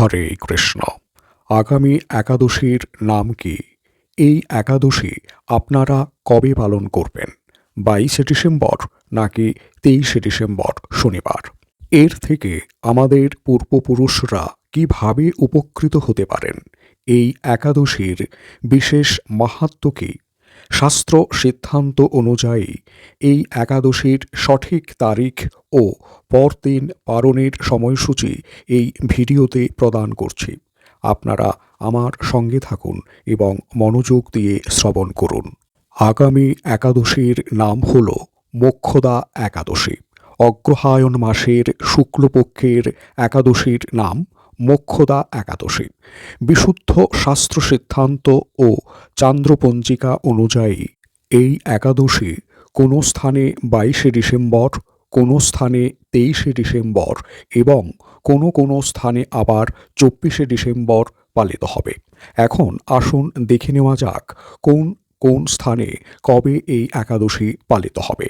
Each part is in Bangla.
হরে কৃষ্ণ। আগামী একাদশীর নাম কি? এই একাদশী আপনারা কবে পালন করবেন? বাইশে ডিসেম্বর নাকি তেইশে ডিসেম্বর শনিবার? এর থেকে আমাদের পূর্বপুরুষরা কীভাবে উপকৃত হতে পারেন? এই একাদশীর বিশেষ মাহাত্ম্য কী? শাস্ত্র সিদ্ধান্ত অনুযায়ী এই একাদশীর সঠিক তারিখ ও পরদিন পালনের সময়সূচি এই ভিডিওতে প্রদান করছি। আপনারা আমার সঙ্গে থাকুন এবং মনোযোগ দিয়ে শ্রবণ করুন। আগামী একাদশীর নাম হল মোক্ষদা একাদশী। অগ্রহায়ণ মাসের শুক্লপক্ষের একাদশীর নাম মোক্ষদা একাদশী। বিশুদ্ধ শাস্ত্র সিদ্ধান্ত ও চান্দ্রপঞ্জিকা অনুযায়ী এই একাদশী কোনো স্থানে বাইশে ডিসেম্বর, কোনো স্থানে তেইশে ডিসেম্বর এবং কোনো কোনো স্থানে আবার চব্বিশে ডিসেম্বর পালিত হবে। এখন আসুন দেখে নেওয়া যাক কোন কোন স্থানে কবে এই একাদশী পালিত হবে।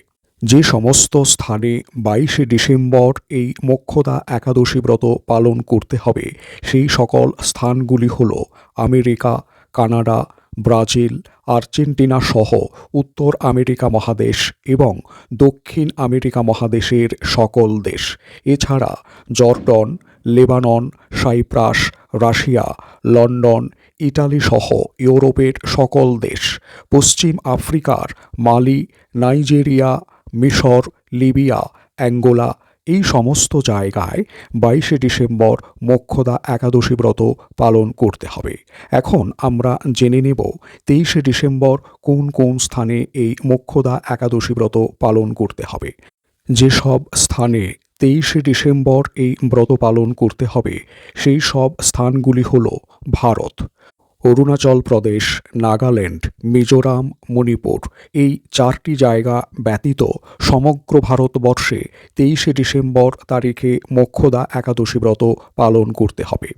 যে সমস্ত স্থানে বাইশে ডিসেম্বর এই মোক্ষদা একাদশী ব্রত পালন করতে হবে, সেই সকল স্থানগুলি হল আমেরিকা, কানাডা, ব্রাজিল, আর্জেন্টিনা সহ উত্তর আমেরিকা মহাদেশ এবং দক্ষিণ আমেরিকা মহাদেশের সকল দেশ। এছাড়া Jordan, Lebanon, Cyprus, Russia, London, Italy সহ ইউরোপের সকল দেশ। পশ্চিম আফ্রিকার মালি, নাইজেরিয়া মিশর, লিবিয়া, অ্যাঙ্গোলা এই সমস্ত জায়গায় বাইশে ডিসেম্বর মোক্ষদা একাদশী ব্রত পালন করতে হবে। এখন আমরা জেনে নেব তেইশে ডিসেম্বর কোন কোন স্থানে এই মোক্ষদা একাদশী ব্রত পালন করতে হবে। যেসব স্থানে তেইশে ডিসেম্বর এই ব্রত পালন করতে হবে, সেই সব স্থানগুলি হল ভারত। অরুণাচল প্রদেশ, নাগাল্যান্ড, মিজোরাম, মণিপুর এই চারটি জায়গা ব্যতীত সমগ্র ভারতবর্ষে তেইশে ডিসেম্বর তারিখে মোক্ষদা একাদশী ব্রত পালন করতে হবে।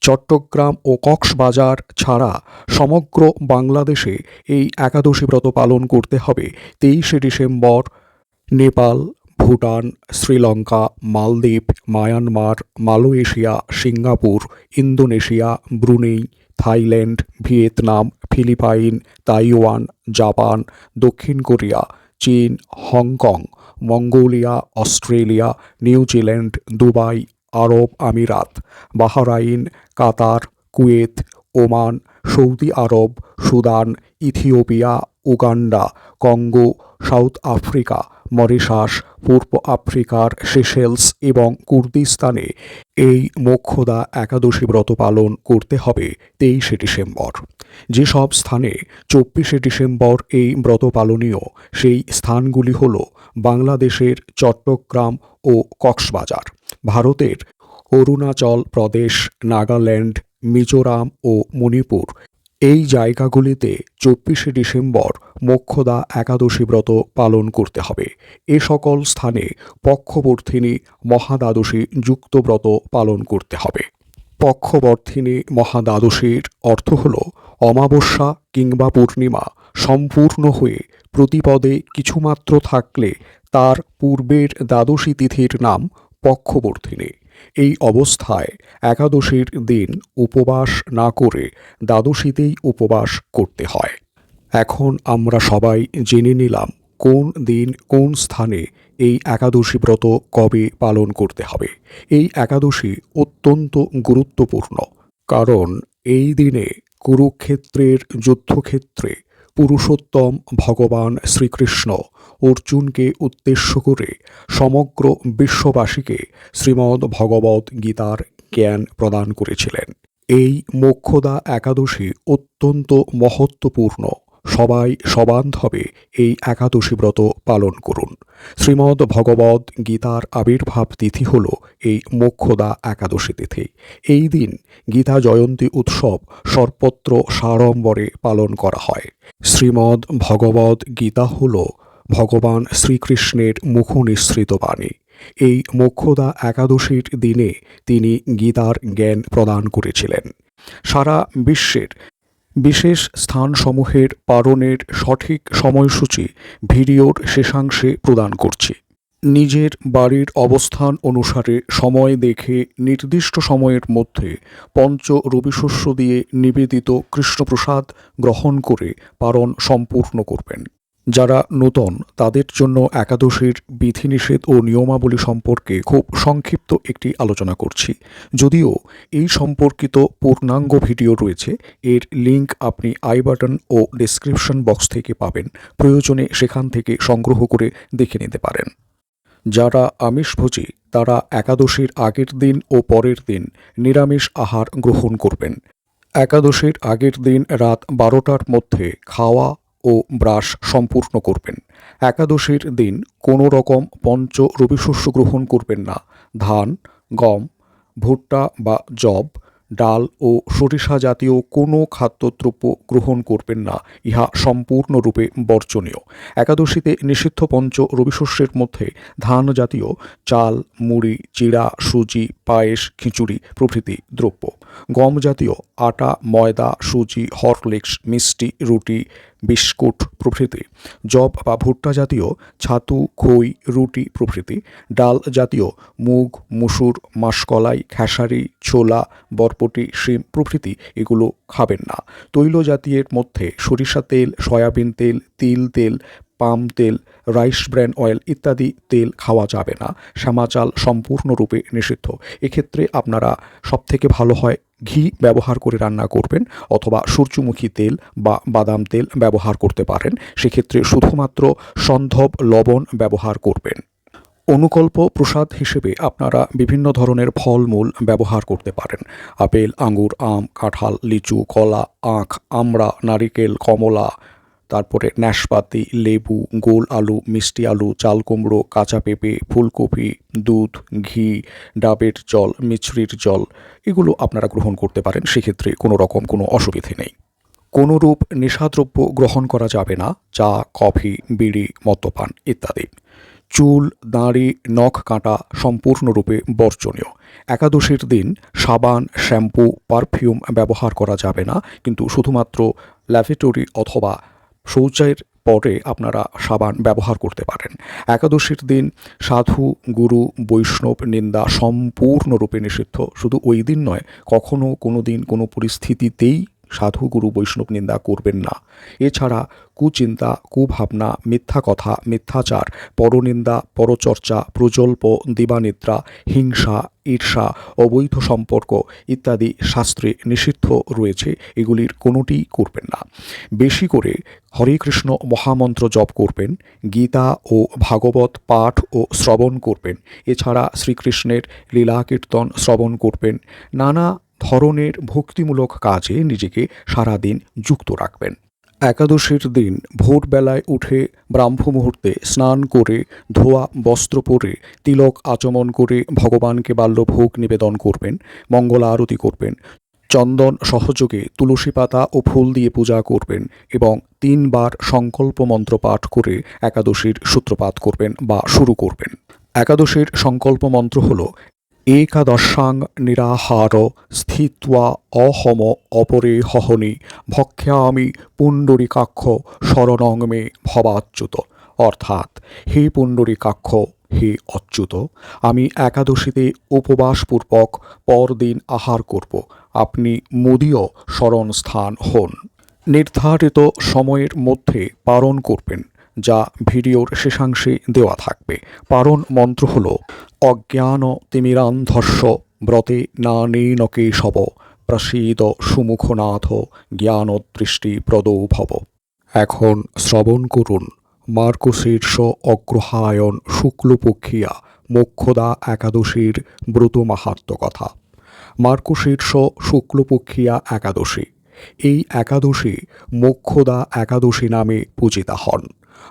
চট্টগ্রাম ও কক্সবাজার ছাড়া সমগ্র বাংলাদেশে এই একাদশী ব্রত পালন করতে হবে তেইশে ডিসেম্বর। নেপাল, ভুটান, শ্রীলঙ্কা, মালদ্বীপ, Myanmar, Malaysia, Singapore, Indonesia, Brunei Thailand, Vietnam, Philippine, Taiwan, Japan, দক্ষিণ কোরিয়া, চীন, Hong Kong, Mongolia, Australia, New Zealand, Dubai, আরব আমিরাত, Bahrain, Qatar, Kuwait, Oman, Saudi আরব, Sudan, Ethiopia, Uganda, Congo, South Africa Mauritius, পূর্ব আফ্রিকার সেশেলস এবং কুর্দিস্তানে এই মোক্ষদা একাদশী ব্রত পালন করতে হবে তেইশে ডিসেম্বর। যেসব স্থানে চব্বিশে ডিসেম্বর এই ব্রত পালনীয়, সেই স্থানগুলি হল বাংলাদেশের চট্টগ্রাম ও কক্সবাজার। ভারতের অরুণাচল প্রদেশ, নাগাল্যান্ড, মিজোরাম ও মণিপুর এই জায়গাগুলিতে চব্বিশে ডিসেম্বর মোক্ষদা একাদশী ব্রত পালন করতে হবে। এ সকল স্থানে পক্ষবর্ধিনী মহাদ্বাদশী যুক্ত ব্রত পালন করতে হবে। পক্ষবর্ধিনী মহাদ্বাদশীর অর্থ হল অমাবস্যা কিংবা পূর্ণিমা সম্পূর্ণ হয়ে প্রতিপদে কিছুমাত্র থাকলে তার পূর্বের দ্বাদশী তিথির নাম পক্ষবর্ধিনী। এই অবস্থায় একাদশীর দিন উপবাস না করে দ্বাদশীতেই উপবাস করতে হয়। এখন আমরা সবাই জেনে নিলাম কোন দিন কোন স্থানে এই একাদশী ব্রত কবে পালন করতে হবে। এই একাদশী অত্যন্ত গুরুত্বপূর্ণ, কারণ এই দিনে কুরুক্ষেত্রের, যুদ্ধক্ষেত্রে পুরুষোত্তম ভগবান শ্রীকৃষ্ণ অর্জুনকে উদ্দেশ্য করে সমগ্র বিশ্ববাসীকে শ্রীমদ্ ভগবত গীতার জ্ঞান প্রদান করেছিলেন। এই মোক্ষদা একাদশী অত্যন্ত মহত্বপূর্ণ। সবাই সবান্ধবে এই একাদশী ব্রত পালন করুন। শ্রীমদ্ ভগবদ গীতার আবির্ভাব তিথি হল এই মোক্ষদা একাদশী তিথি। এই দিন গীতা জয়ন্তী উৎসব সর্বত্র সাড়ম্বরে পালন করা হয়। শ্রীমদ্ ভগবদ গীতা হল ভগবান শ্রীকৃষ্ণের মুখনিসৃত বাণী। এই মোক্ষদা একাদশীর দিনে তিনি গীতার জ্ঞান প্রদান করেছিলেন। সারা বিশ্বের বিশেষ স্থানসমূহের পালনের সঠিক সময়সূচি ভিডিওর শেষাংশে প্রদান করছি। নিজের বাড়ির অবস্থান অনুসারে সময় দেখে নির্দিষ্ট সময়ের মধ্যে পঞ্চ রবিশস্য দিয়ে নিবেদিত কৃষ্ণপ্রসাদ গ্রহণ করে পালন সম্পূর্ণ করবেন। যারা নূতন, তাদের জন্য একাদশীর বিধিনিষেধ ও নিয়মাবলী সম্পর্কে খুব সংক্ষিপ্ত একটি আলোচনা করছি। যদিও এই সম্পর্কিত পূর্ণাঙ্গ ভিডিও রয়েছে, এর লিংক আপনি আই বাটন ও ডেসক্রিপশন বক্স থেকে পাবেন। প্রয়োজনে সেখান থেকে সংগ্রহ করে দেখে নিতে পারেন। যারা আমিষভোজী, তারা একাদশীর আগের দিন ও পরের দিন নিরামিষ আহার গ্রহণ করবেন। একাদশীর আগের দিন রাত বারোটার মধ্যে খাওয়া ও ব্রাশ সম্পূর্ণ করবেন। একাদশীর দিন কোনো রকম পঞ্চ রবিশস্য গ্রহণ করবেন না। ধান, গম, ভুট্টা বা জব ডাল ও সরিষা জাতীয় কোনো খাদ্যদ্রব্য গ্রহণ করবেন না। ইহা সম্পূর্ণরূপে বর্জনীয়। একাদশীতে নিষিদ্ধ পঞ্চ রবিশস্যের মধ্যে ধান জাতীয় চাল, মুড়ি, চিড়া, সুজি, পায়েস, খিচুড়ি প্রভৃতি দ্রব্য। গম জাতীয় আটা, ময়দা, সুজি, হরলিক্স, মিষ্টি, রুটি বিস্কুট প্রভৃতি জব বা ভুট্টা জাতীয় ছাতু, খই, রুটি প্রভৃতি, ডাল জাতীয় মুগ, মুসুর, মাসকলাই, খেসারি, ছোলা, বরপটি, শিম প্রভৃতি এগুলো খাবেন না। তৈল জাতীয়ের মধ্যে সরিষা তেল, সয়াবিন তেল, তিল তেল, পাম তেল, রাইস ব্র্যান অয়েল ইত্যাদি তেল খাওয়া যাবে না। শ্যামা চাল সম্পূর্ণরূপে নিষিদ্ধ। এক্ষেত্রে আপনারা সবথেকে ভালো হয় ঘি ব্যবহার করে রান্না করবেন অথবা সূর্যমুখী তেল বা বাদাম তেল ব্যবহার করতে পারেন। সেক্ষেত্রে শুধুমাত্র সন্ধব লবণ ব্যবহার করবেন। অনুকল্প প্রসাদ হিসেবে আপনারা বিভিন্ন ধরনের ফলমূল ব্যবহার করতে পারেন। আপেল আঙুর আম, কাঁঠাল, লিচু, কলা, আখ, আমড়া, নারিকেল, কমলা তারপরে নাশপাতি লেবু, গোল আলু, মিষ্টি আলু, চাল কুমড়ো, কাঁচা পেঁপে, ফুলকপি, দুধ, ঘি, ডাবের জল, মিছরির জল, এগুলো আপনারা গ্রহণ করতে পারেন। সেক্ষেত্রে কোনো রকম কোনো অসুবিধে নেই। কোনোরূপ নেশাদ্রব্য গ্রহণ করা যাবে না, চা, কফি, বিড়ি, মদ্যপান ইত্যাদি। চুল, দাঁড়ি, নখ কাটা সম্পূর্ণরূপে বর্জনীয়। একাদশীর দিন সাবান, শ্যাম্পু, পারফিউম ব্যবহার করা যাবে না, কিন্তু শুধুমাত্র ল্যাভেটরি অথবা শৌচায়ের পরে আপনারা সাবান ব্যবহার করতে পারেন। একাদশীর দিন সাধু, গুরু, বৈষ্ণব, নিন্দা সম্পূর্ণরূপে নিষিদ্ধ। শুধু ওই দিন নয় কখনও কোনো দিন কোনো পরিস্থিতিতেই সাধু গুরু বৈষ্ণব নিন্দা করবেন না। এছাড়া কুচিন্তা, কুভাবনা মিথ্যা কথা মিথ্যাচার, পরনিন্দা, পরচর্চা, প্রজল্প, দিবানিদ্রা, হিংসা, ঈর্ষা, অবৈধ সম্পর্ক ইত্যাদি শাস্ত্রে নিষিদ্ধ রয়েছে। এগুলির কোনোটি করবেন না। বেশি করে হরে কৃষ্ণ মহামন্ত্র জপ করবেন, গীতা ও ভাগবত পাঠ ও শ্রবণ করবেন। এছাড়া শ্রীকৃষ্ণের লীলা কীর্তন শ্রবণ করবেন। নানা ধরনের ভক্তিমূলক কাজে নিজেকে সারাদিন যুক্ত রাখবেন। একাদশীর দিন ভোরবেলায় উঠে ব্রাহ্ম মুহূর্তে স্নান করে, ধোয়া, বস্ত্র পরে, তিলক আচমন করে ভগবানকে বাল্যভোগ নিবেদন করবেন, মঙ্গল আরতি করবেন, চন্দন সহযোগে তুলসী পাতা ও ফুল দিয়ে পূজা করবেন এবং তিনবার সংকল্প মন্ত্র পাঠ করে একাদশীর সূত্রপাত করবেন বা শুরু করবেন। একাদশীর সংকল্প মন্ত্র হল একাদশাং নিরাহার স্থিত্বা অহম অপরে হহনি ভক্ষ্যামি পুণ্ডরীকাক্ষ শরণং মে ভবাচ্যুত। অর্থাৎ, হে পুণ্ডরীকাক্ষ, হে অচ্যুত, আমি একাদশীতে উপবাসপূর্বক পরদিন আহার করব। আপনি মুদীয় শরণস্থান হন। নির্ধারিত সময়ের মধ্যে পালন করবেন। যা ভিডিওর শেষাংশে দেওয়া থাকবে। পারণ মন্ত্র হল, অজ্ঞান তিমিরান্ধস্য ব্রতে না নেন কেশব প্রসীদ সুমুখনাথ, জ্ঞানদৃষ্টি প্রদৌ ভব এখন শ্রবণ করুন, মার্কশীর্ষ অগ্রহায়ণ শুক্লপক্ষিয়া, মোক্ষদা একাদশীর ব্রত মাহাত্ম কথা। মার্কশীর্ষ শুক্লপক্ষিয়া একাদশী, এই একাদশী মোক্ষদা একাদশী নামে পূজিতা হন।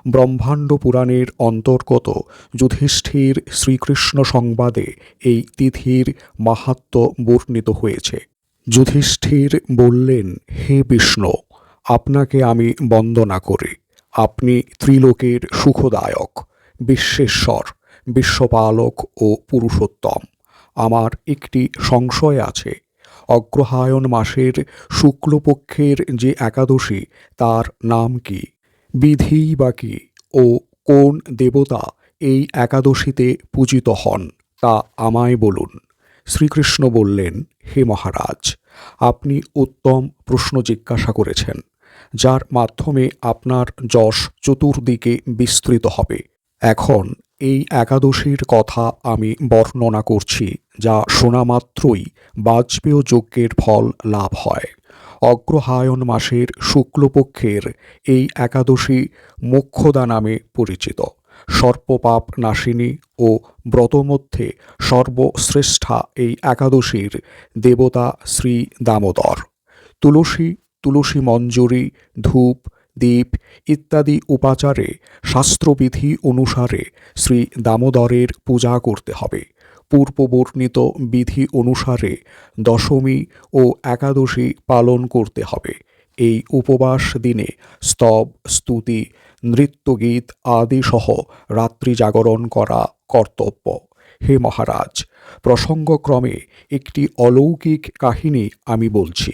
ব্রহ্মাণ্ড পুরাণের অন্তর্গত যুধিষ্ঠির শ্রীকৃষ্ণ সংবাদে এই তিথির মাহাত্ম বর্ণিত হয়েছে। যুধিষ্ঠির বললেন, হে বিষ্ণু, আপনাকে আমি বন্দনা করি। আপনি ত্রিলোকের সুখদায়ক, বিশ্বেশ্বর, বিশ্বপালক ও পুরুষোত্তম। আমার একটি সংশয় আছে। অগ্রহায়ণ মাসের শুক্লপক্ষের যে একাদশী, তার নাম কি? বিধি বা কি? ও কোন দেবতা এই একাদশীতে পূজিত হন, তা আমায় বলুন। শ্রীকৃষ্ণ বললেন, হে মহারাজ, আপনি উত্তম প্রশ্ন জিজ্ঞাসা করেছেন, যার মাধ্যমে আপনার যশ চতুর্দিকে বিস্তৃত হবে। এখন এই একাদশীর কথা আমি বর্ণনা করছি, যা শোনা মাত্রই বাজপেয় যজ্ঞের ফল লাভ হয়। অগ্রহায়ণ মাসের শুক্লপক্ষের এই একাদশী মোক্ষদা নামে পরিচিত। সর্পপাপ নাশিনী ও ব্রতমধ্যে সর্বশ্রেষ্ঠা এই একাদশীর দেবতা শ্রী দামোদর। তুলসী তুলসী মঞ্জুরি, ধূপ, দীপ ইত্যাদি উপাচারে শাস্ত্রবিধি অনুসারে শ্রী দামোদরের পূজা করতে হবে। পূর্ববর্ণিত বিধি অনুসারে দশমী ও একাদশী পালন করতে হবে। এই উপবাস দিনে স্তব, স্তুতি, নৃত্যগীত আদি সহ রাত্রি জাগরণ করা কর্তব্য। হে মহারাজ, প্রসঙ্গক্রমে একটি অলৌকিক কাহিনী আমি বলছি।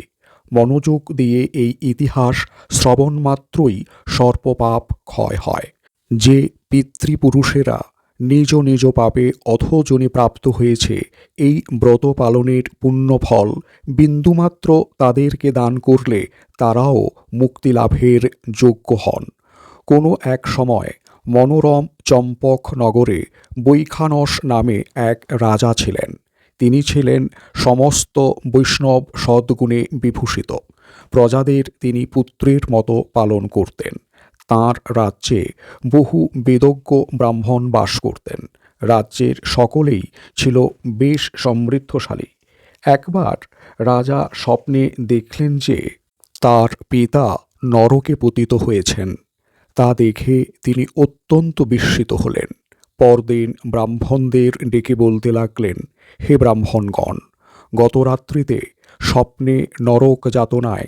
মনোযোগ দিয়ে এই ইতিহাস শ্রবণ মাত্রই সর্পপাপ ক্ষয় হয়। যে পিতৃপুরুষেরা নিজ নিজ পাপে অথজনে প্রাপ্ত হয়েছে। এই ব্রত পালনের পুণ্যফল বিন্দুমাত্র তাদেরকে দান করলে তারাও মুক্তি লাভের যোগ্য হন। কোনো এক সময় মনোরম চম্পক নগরে বৈখানস নামে এক রাজা ছিলেন। তিনি ছিলেন সমস্ত বৈষ্ণব সদ্গুণে বিভূষিত। প্রজাদের তিনি পুত্রের মতো পালন করতেন। তাঁর রাজ্যে বহু বেদজ্ঞ ব্রাহ্মণ বাস করতেন। রাজ্যের সকলেই ছিল বেশ সমৃদ্ধশালী। একবার রাজা স্বপ্নে দেখলেন যে তার পিতা নরকে পতিত হয়েছেন। তা দেখে তিনি অত্যন্ত বিস্মিত হলেন। পরদিন ব্রাহ্মণদের ডেকে বলতে লাগলেন, হে ব্রাহ্মণগণ গত রাত্রিতে স্বপ্নে নরক যাতনায়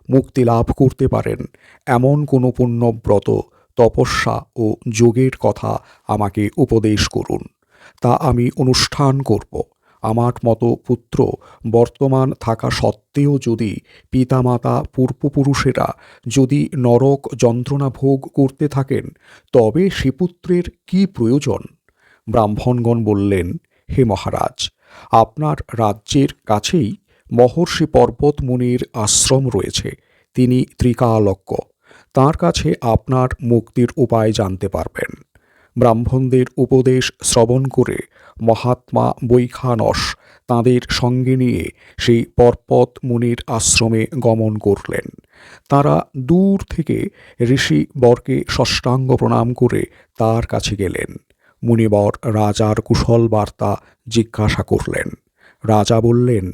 মুক্তি লাভ করতে পারেন। এমন কোনো পুণ্যব্রত, তপস্যা ও যোগের কথা আমাকে উপদেশ করুন। তা আমি অনুষ্ঠান করব। আমার মতো পুত্র বর্তমান থাকা সত্ত্বেও যদি পিতামাতা পূর্বপুরুষেরা যদি নরক যন্ত্রণা ভোগ করতে থাকেন, তবে সে পুত্রের কী প্রয়োজন? ব্রাহ্মণগণ বললেন, হে মহারাজ, আপনার রাজ্যের কাছেই মহর্ষি পর্বত মুনির আশ্রম রয়েছে। তিনি ত্রিকালজ্ঞ। তার কাছে আপনার মুক্তির উপায় জানতে পারবেন। ব্রাহ্মণদের উপদেশ শ্রবণ করে মহাত্মা বৈখানস তাঁদের সঙ্গে নিয়ে সেই পর্বত মুনির আশ্রমে গমন করলেন। তারা দূর থেকে ঋষি বরকে ষষ্ঠাঙ্গ প্রণাম করে তার কাছে গেলেন। মুনিবর রাজার কুশল বার্তা জিজ্ঞাসা করলেন। রাজা বললেন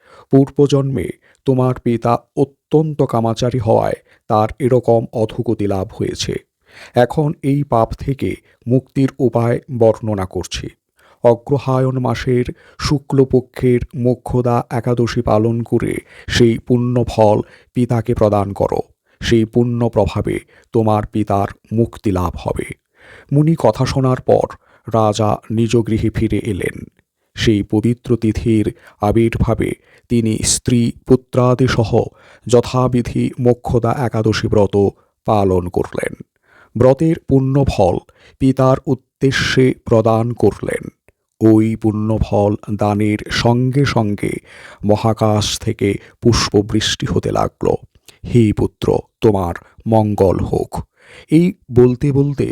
পূর্বজন্মে তোমার পিতা অত্যন্ত কামাচারী হওয়ায় তার এরকম অধোগতি লাভ হয়েছে। এখন এই পাপ থেকে মুক্তির উপায় বর্ণনা করছি। অগ্রহায়ণ মাসের শুক্লপক্ষের মোক্ষদা একাদশী পালন করে সেই পুণ্য ফল পিতাকে প্রদান করো। সেই পুণ্য প্রভাবে তোমার পিতার মুক্তি লাভ হবে। মুনি কথা শোনার পর রাজা নিজ গৃহে ফিরে এলেন। সেই পবিত্র তিথির আবির্ভাবে তিনি স্ত্রী পুত্রাদিসহ যথাবিধি মোক্ষদা একাদশী ব্রত পালন করলেন। ব্রতের পুণ্যফল পিতার উদ্দেশ্যে প্রদান করলেন। ওই পুণ্যফল দানের সঙ্গে সঙ্গে মহাকাশ থেকে পুষ্পবৃষ্টি হতে লাগল। হে পুত্র, তোমার মঙ্গল হোক। এই বলতে বলতে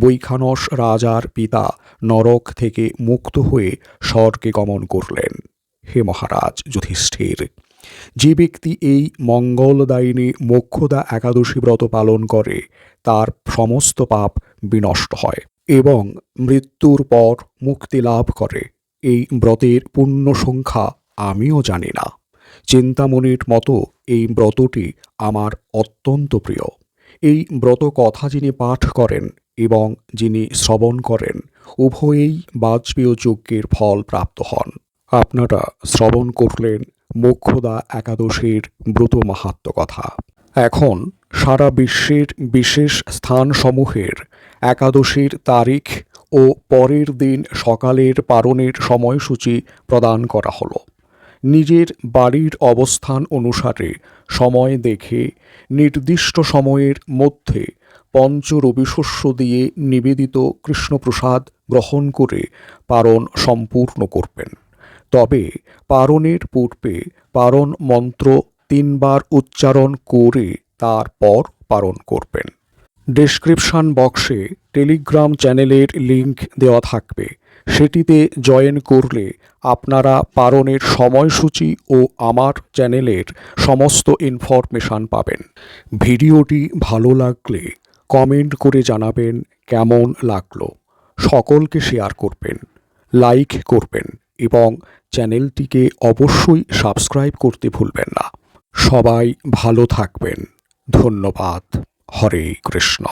বৈখানস রাজার পিতা নরক থেকে মুক্ত হয়ে স্বর্গে গমন করলেন। হে মহারাজ যুধিষ্ঠির, যে ব্যক্তি এই মঙ্গলদায়িনী মোক্ষদা একাদশী ব্রত পালন করে, তার সমস্ত পাপ বিনষ্ট হয় এবং মৃত্যুর পর মুক্তি লাভ করে। এই ব্রতের পূর্ণ সংখ্যা আমিও জানি না। চিন্তামণির মতো এই ব্রতটি আমার অত্যন্ত প্রিয়। এই ব্রত কথা যিনি পাঠ করেন এবং যিনি শ্রবণ করেন, উভয়েই বাজপেয় যজ্ঞের ফল প্রাপ্ত হন। আপনারা শ্রবণ করলেন মোক্ষদা একাদশীর ব্রত মাহাত্ম কথা। এখন সারা বিশ্বের বিশেষ স্থানসমূহের একাদশীর তারিখ ও পরের দিন সকালের পারণের সময়সূচি প্রদান করা হলো। নিজের বাড়ির অবস্থান অনুসারে সময় দেখে, নির্দিষ্ট সময়ের মধ্যে পঞ্চ রবিশস্য দিয়ে নিবেদিত কৃষ্ণপ্রসাদ গ্রহণ করে পারণ সম্পূর্ণ করবেন। তবে পারণের পূর্বে পারণ মন্ত্র তিনবার উচ্চারণ করে তারপর পারণ করবেন। ডেসক্রিপশন বক্সে টেলিগ্রাম চ্যানেলের লিংক দেওয়া থাকবে। সেটিতে জয়েন করলে আপনারা পারণের সময়সূচি ও আমার চ্যানেলের সমস্ত ইনফরমেশান পাবেন। ভিডিওটি ভালো লাগলে কমেন্ট করে জানাবেন কেমন লাগল। সকলকে শেয়ার করবেন, লাইক করবেন এবং চ্যানেলটিকে অবশ্যই সাবস্ক্রাইব করতে ভুলবেন না। সবাই ভালো থাকবেন। ধন্যবাদ। হরে কৃষ্ণ।